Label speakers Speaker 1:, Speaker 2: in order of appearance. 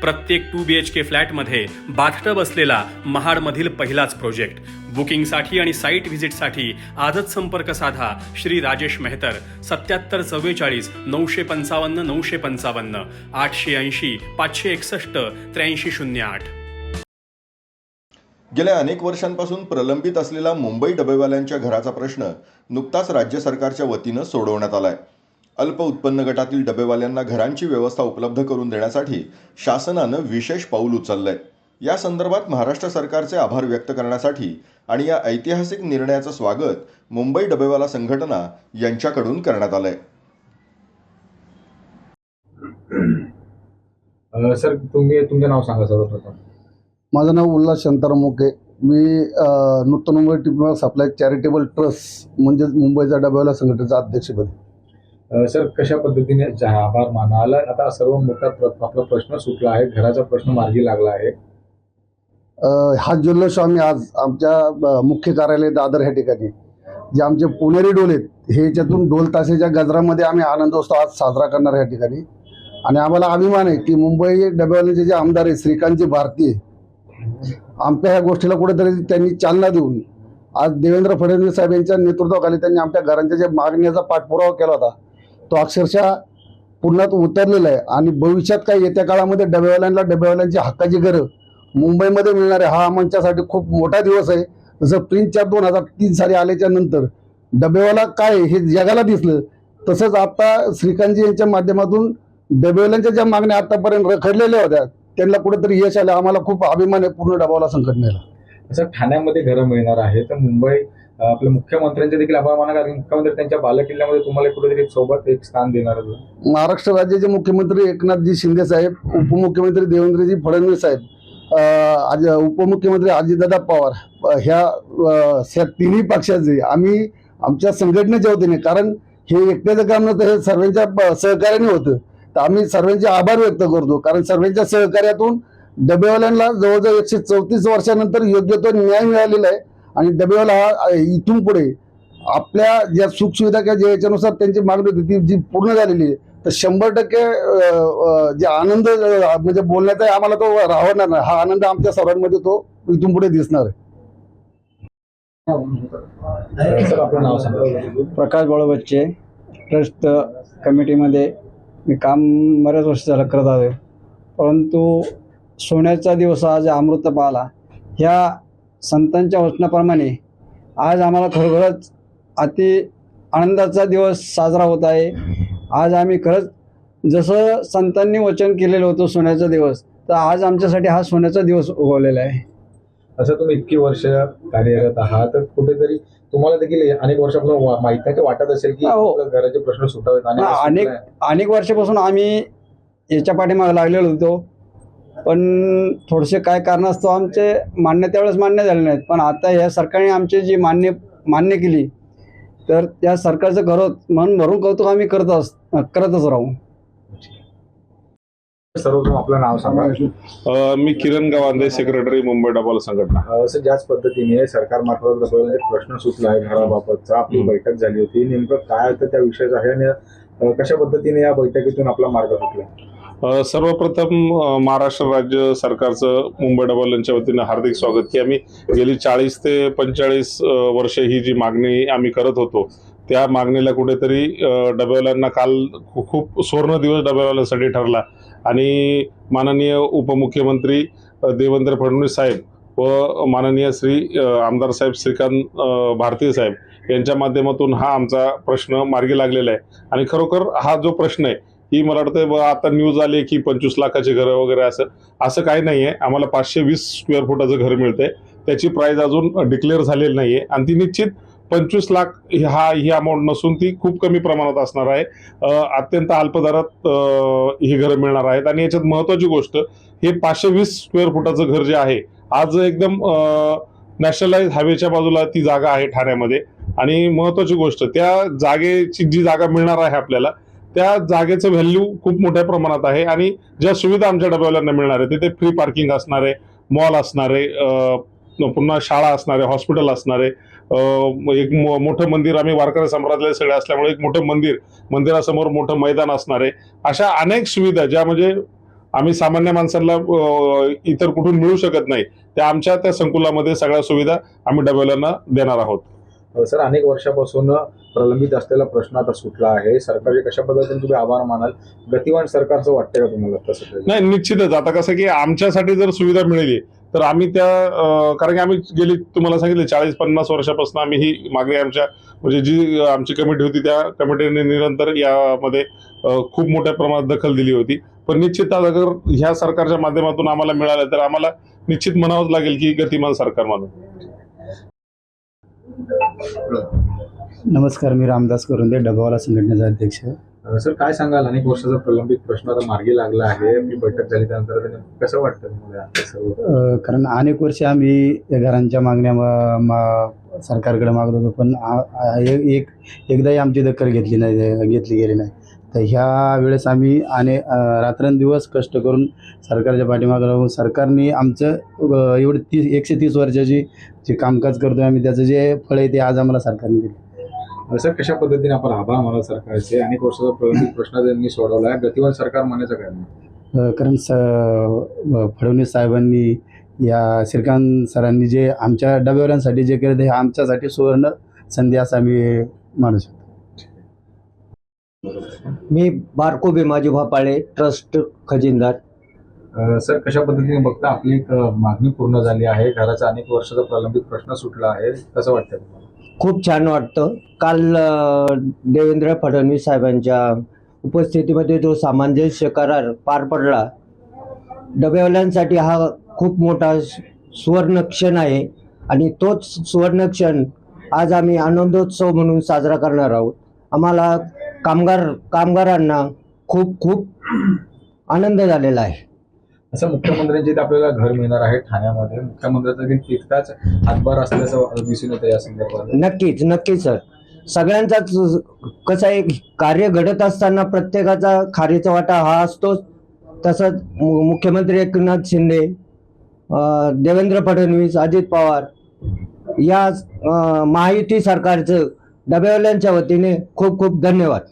Speaker 1: प्रत्येक to B H के फ्लॅटमध्ये bathtub असलेला महाडमधील पहिलाच प्रोजेक्ट. बुकिंगसाठी आणि साईट व्हिजिटसाठी आजच संपर्क साधा श्री राजेश मेहतर. सत्याहत्तर चव्वेचाळीस नऊशे पंचावन्न नऊशे पंचावन्न आठशे ऐंशी पाचशे एकसष्ट त्र्याऐंशी शून्य आठ.
Speaker 2: गेल्या अनेक वर्षांपासून प्रलंबित असलेला मुंबई डबेवाल्यांच्या घराचा प्रश्न नुकताच राज्य सरकारच्या वतीनं सोडवण्यात आलाय. अल्प उत्पन्न गटातील डबेवाल्यांना घरांची व्यवस्था उपलब्ध करून देण्यासाठी शासनानं विशेष पाऊल उचललंय. या संदर्भात महाराष्ट्र सरकारचे आभार व्यक्त करण्यासाठी आणि या ऐतिहासिक निर्णयाचं स्वागत मुंबई डबेवाला संघटना यांच्याकडून करण्यात आलंय.
Speaker 3: सर तुम्ही तुमचं नाव सांगा सर्वप्रथम.
Speaker 4: माझं नाव उल्हास शांताराम मोके. मी नूतन मुंबई टिपा सप्लाय चॅरिटेबल ट्रस्ट म्हणजेच मुंबईचा डब्यावाला संघटनेचा अध्यक्षपद
Speaker 3: सर कशा पद्धतीने आभार मानाल आता सर्व मोठा आपला प्रश्न सुटला आहे. घराचा प्रश्न मार्गी लागला आहे.
Speaker 4: हा जल्लोष आम्ही आज आमच्या मुख्य कार्यालय दादर ह्या ठिकाणी. जे आमचे पुणेरी डोल आहेत हे याच्यातून ढोल तासेच्या गजरामध्ये आम्ही आनंदोत्सव आज साजरा करणार ह्या ठिकाणी. आणि आम्हाला अभिमान आहे की मुंबई डब्यावाल्याचे जे आमदार आहेत श्रीकांतजी भारतीय आमच्या ह्या गोष्टीला कुठेतरी त्यांनी चालना देऊन आज देवेंद्र फडणवीस साहेब यांच्या नेतृत्वाखाली त्यांनी आमच्या घरांच्या ज्या मागण्याचा पाठपुरावा केला होता तो अक्षरशः पूर्णात उतरलेला आहे. आणि भविष्यात काय येत्या काळामध्ये डबेवाल्यांना डबेवाल्यांची हक्काची गरज मुंबईमध्ये मिळणार आहे. हा मंचासाठी खूप मोठा दिवस आहे. जसं प्रिंटच्या दोन हजार तीन साली आल्याच्यानंतर डबेवाला काय हे जगाला दिसलं तसंच आता श्रीकांतजी यांच्या माध्यमातून डबेवाल्यांच्या ज्या मागण्या आतापर्यंत रखडलेल्या होत्या त्यांना कुठेतरी यश आलं. आम्हाला खूप अभिमान आहे पूर्ण डबावाला संघटनेला.
Speaker 3: सर ठाण्यामध्ये घरं मिळणार आहे. तर मुंबई आपल्या मुख्यमंत्र्यांचे देखील आभार माना कारण मुख्यमंत्री त्यांच्या बालकिल्ल्यामध्ये तुम्हाला कुठेतरी सोबत एक स्थान देणार
Speaker 4: महाराष्ट्र राज्याचे मुख्यमंत्री एकनाथजी शिंदे साहेब उपमुख्यमंत्री देवेंद्रजी फडणवीस साहेब आज उपमुख्यमंत्री अजितदादा पवार ह्या ह्या तिन्ही पक्षाचे आम्ही आमच्या संघटनेच्या वतीने कारण हे एकट्याचं काम नव्हतं हे सर्वांच्या प- सहकार्याने होतं. तर आम्ही सर्वांचे आभार व्यक्त करतो कारण सर्वांच्या सहकार्यातून डबेवाल्यांना जवळजवळ एकशे चौतीस वर्षानंतर योग्य तो न्याय मिळालेला आहे. आणि डबेवाला हा इथून पुढे आपल्या ज्या सुखसुविधा किंवा ज्या याच्यानुसार त्यांची मागणी होती ती जी पूर्ण झालेली आहे तर शंभर टक्के जे आनंद म्हणजे बोलण्याचा आहे, आम्हाला तो राहणार नाही. हा आनंद आमच्या सर्वांमध्ये तो इथून पुढे दिसणार आहे.
Speaker 5: प्रकाश बळबच्चे ट्रस्ट कमिटीमध्ये मी काम बऱ्याच वर्ष झालं करत आहे. परंतु सोन्याचा दिवस आज अमृत पाला ह्या संतांच्या वचनाप्रमाणे आज आम्हाला खरोखरच अति आनंदाचा दिवस साजरा होत आहे. आज आम्ही खरंच जसं संतांनी वचन केलेलं होतं सोन्याचा दिवस तर आज आमच्यासाठी हा सोन्याचा दिवस उगवलेला आहे.
Speaker 3: असं तुम्ही इतकी वर्ष कार्यरत आहात तर कुठेतरी तुम्हाला देखील अनेक वर्षापासून माहिती वाटत असेल की
Speaker 5: हो.
Speaker 3: घराचे प्रश्न सुटावेत
Speaker 5: अनेक अनेक वर्षापासून आम्ही याच्या पाठीमागे लागलेलो होतो. पण थोडेसे काय कारणास्तव आमचे मान्य त्यावेळेस मान्य झाले नाहीत. पण आता या सरकारने आमची जी मान्य मान्य केली तर त्या सरकारचं करत म्हणून भरून कौतुक आम्ही करत अस करतच राहू.
Speaker 3: सर्वप्रथम आपलं नाव सांगा.
Speaker 6: मी किरण गवांदे सेक्रेटरी मुंबई डबल संघटना.
Speaker 3: असं ज्याच पद्धतीने सरकारमार्फत रसोईचा एक प्रश्न सुटला आहे घराबाबतचा आपली. बैठक झाली होती. नेमकं काय होतं त्या विषयाचं आहे आणि कशा पद्धतीने या बैठकीतून आपला मार्ग सुटला?
Speaker 6: सर्वप्रथम महाराष्ट्र राज्य सरकारचं मुंबई डबल यांच्या वतीनं हार्दिक स्वागत की आम्ही गेली चाळीस ते पंचेचाळीस वर्ष ही जी मागणी आम्ही करत होतो त्या मागणीला कुठेतरी डबेवाल्यांना काल खूप सुवर्ण दिवस डबेवाल्यांसाठी ठरला. आणि माननीय उपमुख्यमंत्री देवेंद्र फडणवीस साहेब व माननीय श्री आमदार साहेब श्रीकांत भारतीय साहेब यांच्या माध्यमातून हा आमचा प्रश्न मार्गी लागलेला आहे. आणि खरोखर हा जो प्रश्न आहे ही मला वाटतं ब- आता न्यूज आली की पंचवीस लाखाची घरं वगैरे असं असं काही नाही आहे आम्हाला पाचशे वीस स्क्वेअर फुटाचं घर मिळतंय. त्याची प्राईज अजून डिक्लेअर झालेली नाही आहे आणि ती निश्चित पंचवीस लाख हा ही अमाऊंट नसून ती खूप कमी प्रमाणात असणार आहे. अत्यंत अल्प दरात ही घरं मिळणार आहेत. आणि याच्यात महत्त्वाची गोष्ट हे पाचशे वीस स्क्वेअर फुटाचं घर जे आहे आज एकदम नॅशनलाइज हायवेच्या बाजूला ती जागा आहे ठाण्यामध्ये. आणि महत्वाची गोष्ट त्या जागेची जी जागा मिळणार आहे आपल्याला त्या जागेचं व्हॅल्यू खूप मोठ्या प्रमाणात आहे. आणि ज्या सुविधा आमच्या डबेवाल्यांना मिळणार आहे तिथे फ्री पार्किंग असणार आहे मॉल असणार आहे पुन्हा शाळा असणार आहे हॉस्पिटल असणार आहे. एक मोठं मंदिर आम्ही वारकरी संप्रदायातले सगळे असल्यामुळे एक मोठं मंदिर मंदिरासमोर मोठं मैदान असणार आहे. अशा अनेक सुविधा ज्या म्हणजे आम्ही सामान्य माणसांना इतर कुठून मिळू शकत नाही त्या आमच्या त्या संकुलामध्ये सगळ्या सुविधा आम्ही डबेवाल्यांना देणार आहोत.
Speaker 3: हो, सर अनेक वर्षापासून प्रलंबित असलेला प्रश्न आता सुटला आहे. सरकारचे कशा पद्धतीने तुम्ही आभार मानाल? गतिवान सरकारचं वाटतंय का तुम्हाला तसं
Speaker 6: नाही निश्चितच. आता कसं की आमच्यासाठी जर सुविधा मिळाली तर आम्ही त्या कारण की आम्ही गेली तुम्हाला सांगितले चाळीस पन्नास वर्षापासून आम्ही ही मागणी आमच्या म्हणजे जी आमची कमिटी होती त्या कमिटीने निरंतर यामध्ये खूप मोठ्या प्रमाणात दखल दिली होती. पण निश्चित आता जर ह्या सरकारच्या माध्यमातून आम्हाला मिळालं तर आम्हाला निश्चित म्हणावंच लागेल की गतिमान सरकार म्हणून
Speaker 7: नमस्कार मी रामदास करुंदे डबावाला संघटनेचा अध्यक्ष.
Speaker 3: सर काय सांगाल? अनेक वर्षाचा प्रलंबित प्रश्न आता मार्गी लागला आहे. आपली बैठक झाली त्यानंतर कसं वाटतं तुम्हाला
Speaker 7: कारण अनेक वर्षे आम्ही या घरांच्या मागण्या म- मा- सरकारकडे मागत होतो पण एक एकदाही आमची दखल घेतली नाही घेतली गेली नाही. तर ह्या वेळेस आम्ही आणि रात्रंदिवस कष्ट करून सरकारच्या पाठीमागे राहून सरकारने आमचं एवढं तीस एकशे तीस वर्षाची जे कामकाज करतो आम्ही त्याचं जे फळ आहे ते आज आम्हाला सरकारने दिले.
Speaker 3: सर कशा पद्धतीने आपण आभार मानाल सरकारचे अनेक वर्षाचा प्रलंबित प्रश्न त्यांनी सोडवला आहे. गतिवान सरकार मानायचं काय
Speaker 7: कारण स फडणवीस साहेबांनी या श्रीकांत सरांनी जे आमच्या डबेवाल्यांसाठी जे केलं ते आमच्यासाठी सुवर्ण संधी असं आम्ही मानू शकतो.
Speaker 8: मी बारको भीमाजी भापाळे ट्रस्ट खजिनदार.
Speaker 3: अ, सर कशा पद्धतीने बघता आपली एक अ, मागणी पूर्ण झाली आहे? घराचा अनेक वर्षाचा प्रलंबित प्रश्न सुटला आहे. कसं वाटतं तुम्हाला?
Speaker 8: खूप छान वाटतं. काल अ, देवेंद्र फडणवीस साहेबांच्या उपस्थितीमध्ये जो सामंजस्य करार पार पडला डबेवाल्यांसाठी हा खूप मोठा सु- सुवर्ण क्षण आहे आणि तोच सुवर्ण क्षण आज आम्ही आनंदोत्सव म्हणून साजरा करणार आहोत. आम्हाला कामगार कामगारांना खूप खूप आनंद झालेला आहे.
Speaker 3: असं मुख्यमंत्र्यांचे आपल्याला घर मिळणार आहे ठाण्यामध्ये. मुख्यमंत्र्यांचा तितकाच हातभार असल्याचं दिसून येतं या संदर्भात.
Speaker 8: नक्कीच नक्कीच सर. सगळ्यांचाच कसं आहे कार्य घडत असताना प्रत्येकाचा खारीचा वाटा हा असतोच. तसंच मुख्यमंत्री एकनाथ शिंदे देवेंद्र फडणवीस अजित पवार या महायुती सरकारचं डबेवाल्यांच्या वतीने खूप खूप धन्यवाद.